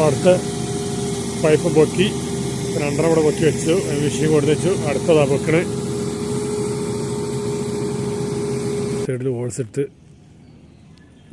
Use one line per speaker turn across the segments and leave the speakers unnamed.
അപ്പോൾ അടുത്ത പൈപ്പ് പൊക്കി രണ്ടര കൂടെ പൊക്കി വെച്ചു മെഷീൻ കൊടുത്ത് വെച്ചു. അടുത്തതാ പൊക്കണ്. സൈഡിൽ ഹോൾസ് ഇട്ട്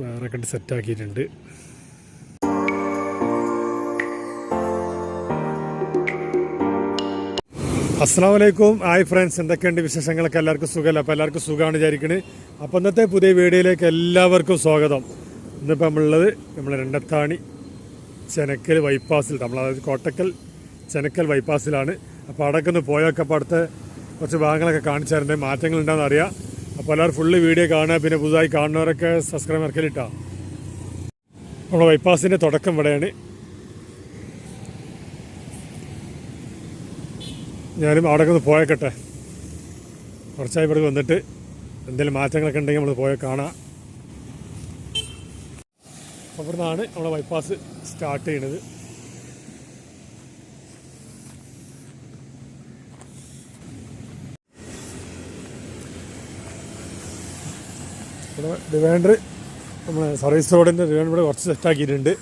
വേറെ കണ്ട് സെറ്റാക്കിയിട്ടുണ്ട് അസ്സാമലൈക്കും ഹായ് ഫ്രണ്ട്സ് എന്തൊക്കെയുണ്ട് വിശേഷങ്ങളൊക്കെ? എല്ലാവർക്കും സുഖമല്ല? അപ്പോൾ എല്ലാവർക്കും സുഖമാണ് വിചാരിക്കുന്നത് അപ്പോൾ ഇന്നത്തെ പുതിയ വീഡിയോയിലേക്ക് എല്ലാവർക്കും സ്വാഗതം. ഇന്നിപ്പോൾ നമ്മളുള്ളത് നമ്മൾ രണ്ടത്താണി ചെനക്കൽ ബൈപ്പാസിൽ നമ്മൾ അതായത് കോട്ടക്കൽ ചെനക്കൽ ബൈപ്പാസിലാണ് അപ്പോൾ അവിടെ ഒന്ന് പോയൊക്കെ അപ്പോൾ അടുത്ത കുറച്ച് ഭാഗങ്ങളൊക്കെ കാണിച്ചു തരേണ്ട. മാറ്റങ്ങൾ ഉണ്ടെന്ന് അറിയാം. അപ്പോൾ എല്ലാവരും ഫുള്ള് വീഡിയോ കാണുക. പിന്നെ പുതുതായി കാണുന്നവരൊക്കെ സബ്സ്ക്രൈബ് ഇറക്കലിട്ടാ നമ്മുടെ ബൈപ്പാസിന്റെ തുടക്കം ഇവിടെയാണ്. ഞാനും അവിടെ ഒന്ന് പോയേക്കട്ടെ. കുറച്ചായി ഇവിടെ വന്നിട്ട്. എന്തെങ്കിലും മാറ്റങ്ങളൊക്കെ ഉണ്ടെങ്കിൽ നമ്മൾ പോയ കാണാം. അപ്പോൾ നമ്മുടെ ബൈപ്പാസ് സ്റ്റാർട്ട് ചെയ്യണത്. ഇവിടെ ഡിവൈൻഡർ നമ്മൾ സർവീസ് റോഡിന്റെ ഡിവൈൻഡർ ഇവിടെ കുറച്ച് സെറ്റാക്കിയിട്ടുണ്ട്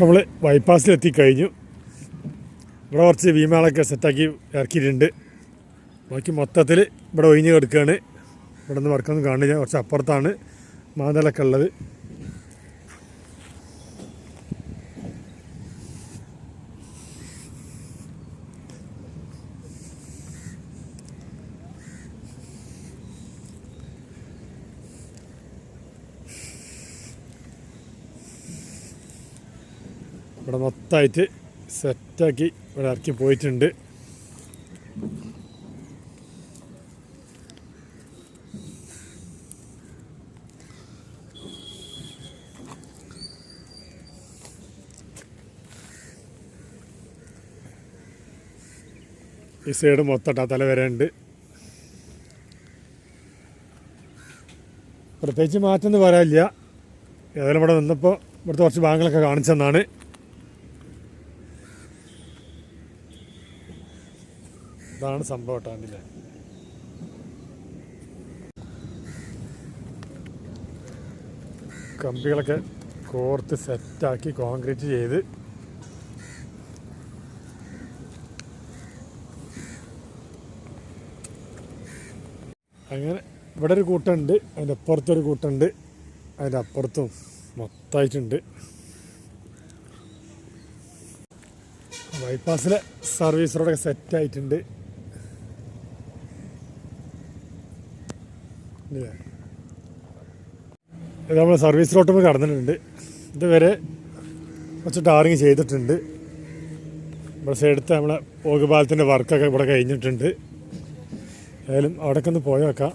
നമ്മൾ ബൈപ്പാസിലെത്തി കഴിഞ്ഞു ഇവിടെ കുറച്ച് വീമാളൊക്കെ സെറ്റാക്കി ഇറക്കിയിട്ടുണ്ട്. ബാക്കി മൊത്തത്തിൽ ഇവിടെ ഒഴിഞ്ഞ് കിടക്കുകയാണ് ഇവിടെ നിന്ന് വർക്കൊന്നും കാണില്ല. കുറച്ച് അപ്പുറത്താണ് മാതലൊക്കെ ഉള്ളത്. ഇവിടെ മൊത്തമായിട്ട് സെറ്റാക്കി ഇവിടെ ഇറക്കി പോയിട്ടുണ്ട്. ഈ സൈഡ് മൊത്തം ആ തല വരെയുണ്ട് പ്രത്യേകിച്ച് മാറ്റമൊന്നും പറയാനില്ല ഏതായാലും ഇവിടെ നിന്നപ്പോൾ ഇവിടുത്തെ കുറച്ച് ഭാഗങ്ങളൊക്കെ കാണിച്ചെന്നാണ്. ഇതാണ് സംഭവം ട്ടാണ്ടില്ലേ കമ്പികളൊക്കെ കോർത്ത് സെറ്റാക്കി കോൺക്രീറ്റ് ചെയ്ത് അങ്ങനെ ഇവിടെ ഒരു കൂട്ടമുണ്ട് അതിന്റെ അപ്പുറത്തൊരു കൂട്ടമുണ്ട് അതിന്റെ അപ്പുറത്തും മൊത്തമായിട്ടുണ്ട്. ബൈപ്പാസിലെ സർവീസ് റോഡൊക്കെ സെറ്റായിട്ടുണ്ട്? ഇത് നമ്മൾ സർവീസ് റോട്ടും കടന്നിട്ടുണ്ട്. ഇതുവരെ കുറച്ച് ടാറിങ് ചെയ്തിട്ടുണ്ട്. ഇവിടെ സൈഡത്തെ നമ്മളെ പോകുപാലത്തിന്റെ വർക്കൊക്കെ ഇവിടെ കഴിഞ്ഞിട്ടുണ്ട്. ഏതായാലും അവിടേക്കൊന്ന് പോയേക്കാം.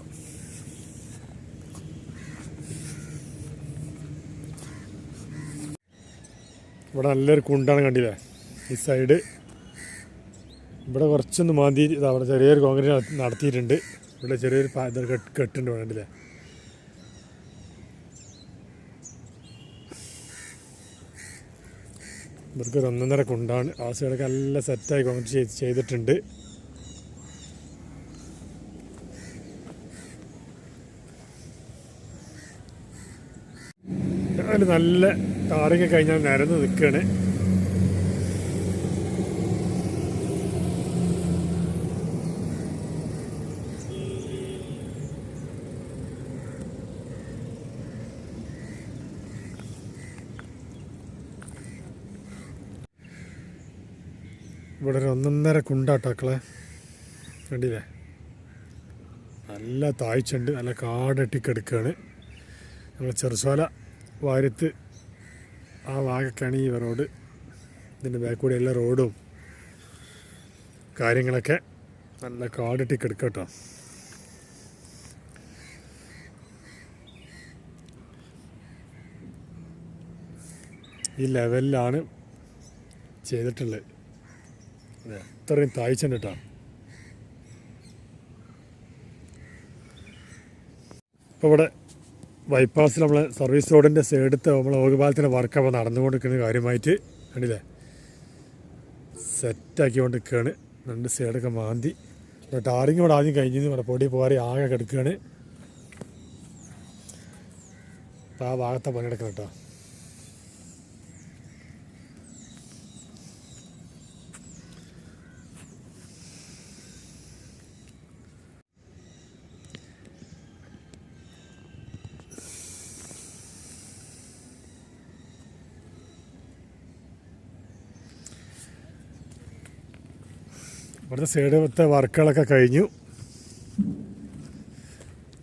ഇവിടെ നല്ലൊരു കുണ്ടാണ് കണ്ടില്ലേ? ഈ സൈഡ് ഇവിടെ കുറച്ചൊന്ന് മാന്തി അവിടെ ചെറിയൊരു കോൺക്രീറ്റ് നടത്തിയിട്ടുണ്ട്. ഇവിടെ ചെറിയൊരു കെട്ടുണ്ട് വേണ്ടില്ലേ ഇവർക്ക് ഒരു ഒന്നൊന്നര കുണ്ടാണ്. ആ സൈഡൊക്കെ നല്ല സെറ്റായി കോൺക്രീറ്റ് ചെയ്തിട്ടുണ്ട്. അതിൽ നല്ല ടാറിങ് കഴിഞ്ഞാൽ നിരന്ന് നിൽക്കുകയാണ് ഇവിടെ ഒരു ഒന്നൊന്നര കുണ്ടാട്ടാക്കളെ. കണ്ടില്ലേ? നല്ല താഴ്ചയുണ്ട് നല്ല കാടട്ടിക്കെടുക്കുകയാണ് നമ്മൾ ചെറുസോല വാരത്ത് ആ വാഗക്കാണ് ഈ റോഡ് ഇതിന്റെ ബാക്ക് കൂടെ എല്ലാ റോഡും കാര്യങ്ങളൊക്കെ നല്ല കാടിട്ട് കിടക്കട്ടോ. ഈ ലെവലിലാണ് ചെയ്തിട്ടുള്ളത്. അതെ അത്രയും താഴ്ചണ്ട് കേട്ടോ ഇപ്പോൾ ഇവിടെ ബൈപ്പാസിൽ നമ്മൾ സർവീസ് റോഡിന്റെ സൈഡത്തെ നമ്മൾ ഓകുപാലത്തിന്റെ വർക്ക് അപ്പോൾ നടന്നുകൊണ്ടിരിക്കുന്ന കാര്യമായിട്ട് കണ്ടില്ലേ? സെറ്റാക്കിക്കൊണ്ട് നിൽക്കുകയാണ് രണ്ട് സൈഡൊക്കെ മാന്തി. ടാറിങ് ഇവിടെ ആദ്യം കഴിഞ്ഞ് ഇവിടെ പൊടി പോകാറി ആകെ കിടക്കുകയാണ്. അപ്പോൾ ആ ഭാഗത്തെ പണിയെടുക്കണം കേട്ടോ. ഇവിടുത്തെ സൈഡത്തെ വർക്കുകളൊക്കെ കഴിഞ്ഞു.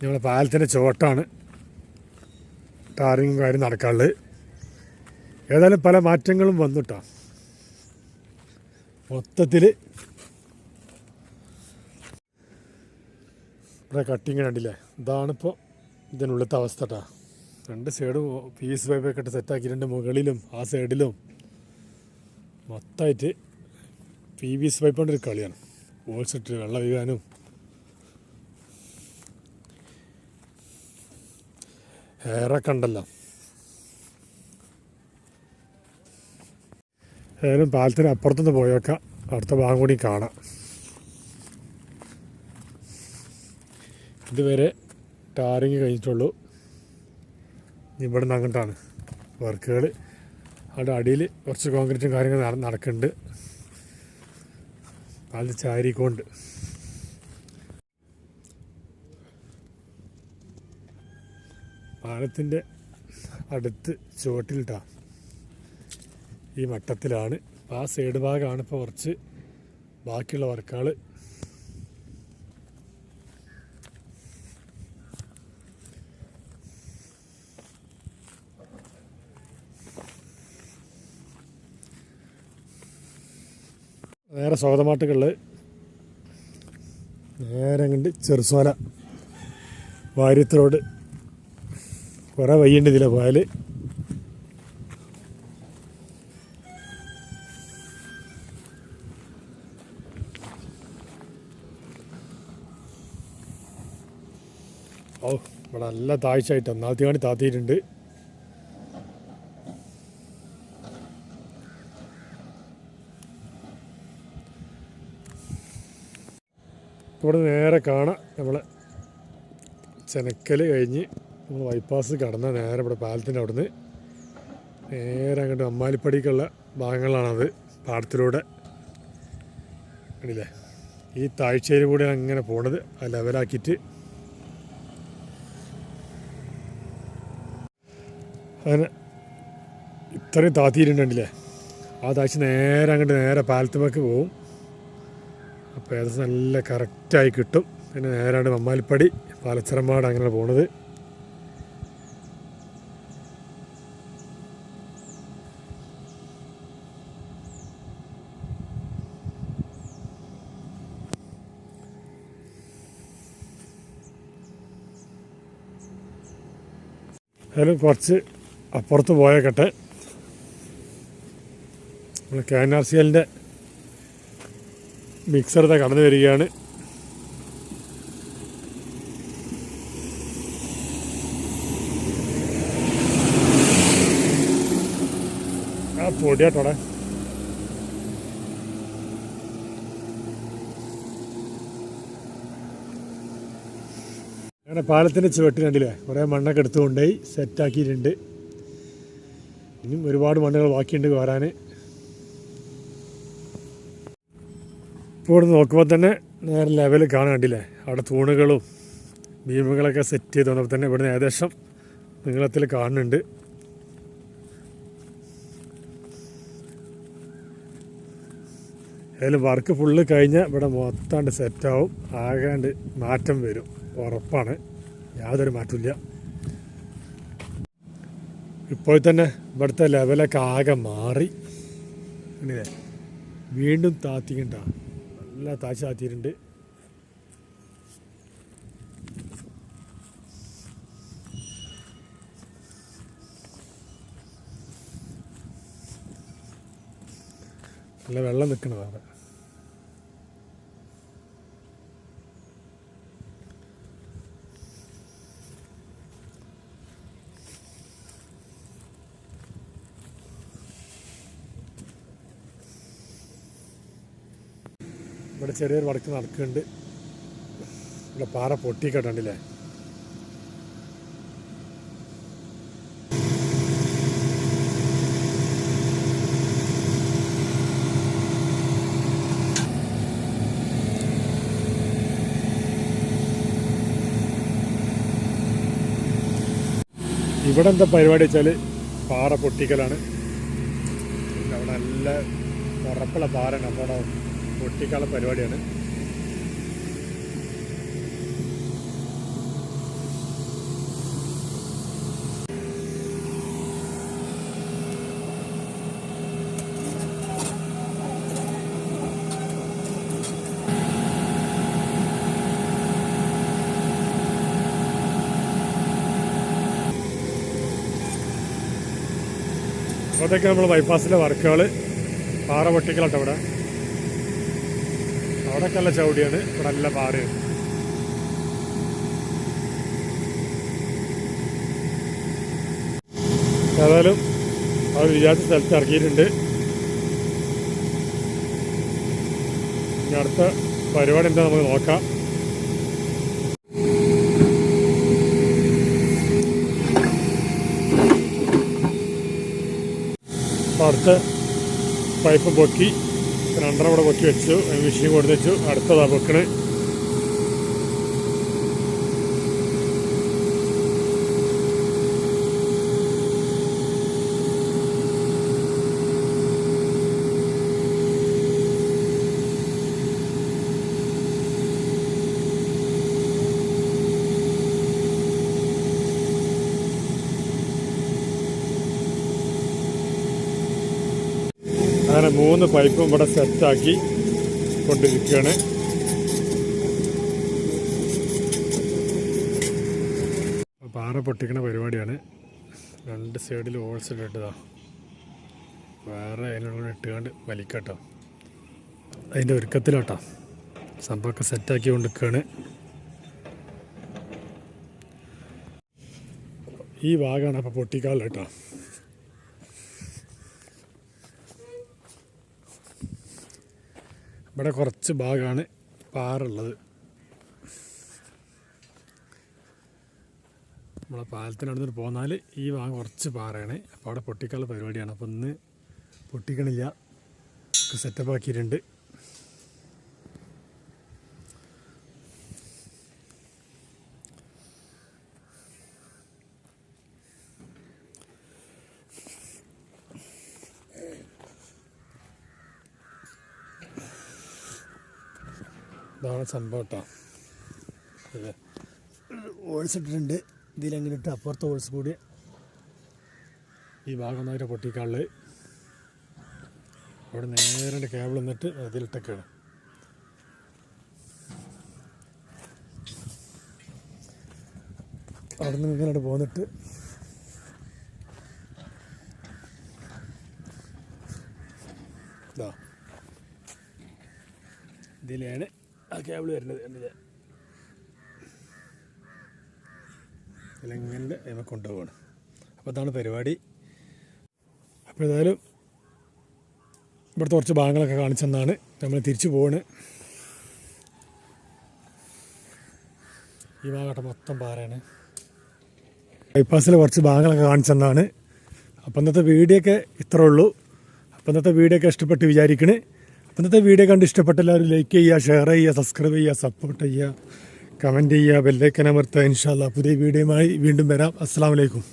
ഞങ്ങളെ പാലത്തിന്റെ ചുവട്ടാണ് ടാറിങ്ങും കാര്യം നടക്കാനുള്ളത്. ഏതായാലും പല മാറ്റങ്ങളും വന്നിട്ടാ മൊത്തത്തിൽ ഇവിടെ കട്ടിങ് കണ്ടില്ലേ? ഇതാണിപ്പോൾ ഇതിനുള്ളത്തെ അവസ്ഥ രണ്ട് സൈഡും പീസ് പൈപ്പൊക്കെ ഇട്ട് രണ്ട് മുകളിലും ആ സൈഡിലും മൊത്തമായിട്ട് പി വി എസ് പൈപ്പ് കൊണ്ടൊരു കളിയാണ്. ഓൾസിട്ട് വെള്ളം വീഴാനും ഹെയറൊക്കെ ഉണ്ടല്ലോ ഏതായാലും പാലത്തിന് അപ്പുറത്തുനിന്ന് പോയേക്കാം. അടുത്ത ഭാഗം കൂടി കാണാം. ഇതുവരെ ടാറിങ് കഴിഞ്ഞിട്ടുള്ളൂ. ഇവിടെ നിന്ന് അങ്ങോട്ടാണ് വർക്കുകൾ അവിടെ അടിയിൽ കുറച്ച് കോൺക്രീറ്റും കാര്യങ്ങളും നടക്കുന്നുണ്ട്. അത് ചാരിക്കൊണ്ട്. പാലത്തിന്റെ അടുത്ത് ചുവട്ടിലിട്ടാ ഈ മട്ടത്തിലാണ്. ആ സൈഡ് ഭാഗമാണ് ഇപ്പോൾ കുറച്ച് ബാക്കിയുള്ള വർക്കുകൾ നേരെ സ്വാഗതമാട്ടുകളിൽ നേരെ കണ്ട് ചെറുസോല വാര്യത്തിലോട് കുറേ വയ്യുണ്ട് ഇതിലെ ഓ ഇവിടെ നല്ല താഴ്ചയായിട്ട് ഒന്നാമത്തെ കാണി താത്തിയിട്ടുണ്ട് ഇവിടെ നേരെ കാണാം. നമ്മൾ ചെനക്കൽ കഴിഞ്ഞ് നമ്മൾ ബൈപ്പാസ് കടന്ന നേരെ ഇവിടെ പാലത്തിന്റെ അവിടുന്ന്. നേരെ അങ്ങോട്ട് അമ്മാലിപ്പടിക്കുള്ള ഭാഗങ്ങളാണത് പാടത്തിലൂടെ. കണ്ടില്ലേ? ഈ താഴ്ചയിൽ കൂടെ അങ്ങനെ പോണത്. ആ ലെവലാക്കിയിട്ട്. അങ്ങനെ ഇത്രയും താത്തിയിട്ടുണ്ടല്ലേ ആ താഴ്ച നേരെ അങ്ങോട്ട് നേരെ പാലത്തുമൊക്കെ പോവും. അപ്പോൾ ഏകദേശം നല്ല കറക്റ്റായി കിട്ടും. പിന്നെ നേരാണ്ട് മമ്മാലിപ്പടി പാലച്ചറമ്പാട് അങ്ങനെ പോണത്. അതിലും കുറച്ച് അപ്പുറത്ത് പോയേക്കട്ടെ. നമ്മൾ കെ എൻ ആർ സി എല്ലിന്റെ മിക്സർ കടന്നു വരികയാണ്. ആ പൊടിയാട്ടോടെ അങ്ങനെ പാലത്തിന്റെ ചുവട്ട് കണ്ടില്ലേ? കുറേ മണ്ണൊക്കെ എടുത്തുകൊണ്ടുപോയി സെറ്റാക്കിയിട്ടുണ്ട് ഇനിയും ഒരുപാട് മണ്ണുകൾ ബാക്കിയുണ്ട് വരാൻ. ഇവിടെ നോക്കുമ്പോൾ തന്നെ നേരെ ലെവൽ കാണാൻ കണ്ടില്ലേ? അവിടെ തൂണുകളും ബീമുകളൊക്കെ സെറ്റ് ചെയ്ത് വന്നപ്പോൾ തന്നെ ഇവിടുന്ന് ഏകദേശം നീളത്തിൽ കാണുന്നുണ്ട്. ഏതായാലും വർക്ക് ഫുള്ള് കഴിഞ്ഞാൽ ഇവിടെ മൊത്തമാണ്ട് സെറ്റാവും ആകാണ്ട് മാറ്റം വരും. ഉറപ്പാണ്. യാതൊരു മാറ്റമില്ല ഇപ്പോൾ തന്നെ ഇവിടുത്തെ ലെവലൊക്കെ ആകെ മാറി. വീണ്ടും താത്തിക്കണ്ട നല്ല താഴ്ച ആറ്റിയിട്ടുണ്ട് നല്ല വെള്ളം നിൽക്കണതാണ്. ഇവിടെ ചെറിയൊരു വടക്ക് നടക്കുന്നുണ്ട്. ഇവിടെ പാറ പൊട്ടിക്കട്ടുണ്ടല്ലേ ഇവിടെ എന്താ പരിപാടി വെച്ചാൽ പാറ പൊട്ടിക്കലാണ്. അവിടെ നല്ല ഉറപ്പുള്ള പാറയാണ് അപ്പോൾ പൊട്ടിക്കാനുള്ള പരിപാടിയാണ്. അതൊക്കെ നമ്മൾ ബൈപ്പാസിലെ വർക്കുകൾ പാറ പൊട്ടിക്കലാട്ടോ ഇവിടെ അവിടെയൊക്കെ നല്ല ചവിടിയാണ് ഇവിടെ നല്ല പാറയാണ്. ഏതായാലും അവർ വിചാരിച്ച സ്ഥലത്ത് ഇറക്കിയിട്ടുണ്ട് ഇനി അടുത്ത പരിപാടി എന്താ നമുക്ക് നോക്കാം. അടുത്ത പൈപ്പ് പൊക്കി രണ്ടെണ്ണം ഇവിടെ പൊക്കി വെച്ചു മെഷീൻ കൊടുത്തു വെച്ചു അടുത്തതാണ് പൊക്കണ്. അങ്ങനെ മൂന്ന് പൈപ്പും ഇവിടെ സെറ്റാക്കി കൊണ്ടിരിക്കുകയാണ്. പാറ പൊട്ടിക്കുന്ന പരിപാടിയാണ്. രണ്ട് സൈഡിൽ ഹോൾസ് ഇട്ടതാ വേറെ അതിനുള്ള ഇട്ടുകൊണ്ട് വലിക്കട്ടോ. അതിന്റെ ഒരുക്കത്തിലോട്ടോ. സംഭവമൊക്കെ സെറ്റാക്കി കൊണ്ടിരിക്കുകയാണ്. ഈ ഭാഗമാണ് അപ്പോൾ പൊട്ടിക്കാനുള്ള കേട്ടോ. ഇവിടെ കുറച്ച് ഭാഗമാണ് പാറുള്ളത്. നമ്മളെ പാലത്തിനടുത്ത് പോന്നാൽ ഈ ഭാഗം കുറച്ച് പാറയാണ്. അപ്പോൾ അവിടെ പൊട്ടിക്കാനുള്ള പരിപാടിയാണ്. അപ്പോൾ ഇന്ന് പൊട്ടിക്കണില്ല. സെറ്റപ്പ് ആക്കിയിട്ടുണ്ട്. ഇതാണ് സംഭവം കേട്ടോ ഓൾസ് ഇട്ടിട്ടുണ്ട്. ഇതിലെങ്ങനെ ഇട്ട് അപ്പുറത്തെ ഓൾസ് കൂടി ഈ ഭാഗം നേരെ പൊട്ടിക്കാളിൽ അവിടെ നേരെ കേബിൾ നിന്നിട്ട് അതിലിട്ടൊക്കെയാണ് അവിടെ നിന്ന് ഇങ്ങനെ പോന്നിട്ട് ഇതാ ഇതിലാണ് ആ കേബിൾ വരുന്നത് എന്റെ അതിനെ കൊണ്ടുപോവാണ്. അപ്പോൾ അതാണ് പരിപാടി. അപ്പോൾ ഏതായാലും ഇവിടുത്തെ കുറച്ച് ഭാഗങ്ങളൊക്കെ കാണിച്ചെന്നാണ് നമ്മൾ തിരിച്ചു പോവാണ്. ഈ ഭാഗട്ടെ മൊത്തം പാറയാണ്. ബൈപ്പാസിൽ കുറച്ച് ഭാഗങ്ങളൊക്കെ കാണിച്ചെന്നാണ്. അപ്പം ഇന്നത്തെ വീഡിയോ ഒക്കെ ഇത്രേ ഉള്ളൂ. അപ്പം ഇന്നത്തെ വീഡിയോ ഒക്കെ ഇഷ്ടപ്പെട്ട് വിചാരിക്കണേ. അപ്പം ഇന്നത്തെ വീഡിയോ കണ്ട് ഇഷ്ടപ്പെട്ട എല്ലാവരും ലൈക്ക് ചെയ്യുക ഷെയർ ചെയ്യുക സബ്സ്ക്രൈബ് ചെയ്യുക സപ്പോർട്ട് ചെയ്യുക. കമന്റ് ചെയ്യുക ബെല്ലൈക്കനമർത്തുക ഇൻഷാല്ല പുതിയ വീഡിയോയുമായി വീണ്ടും വരാം. അസ്സാം വലൈക്കും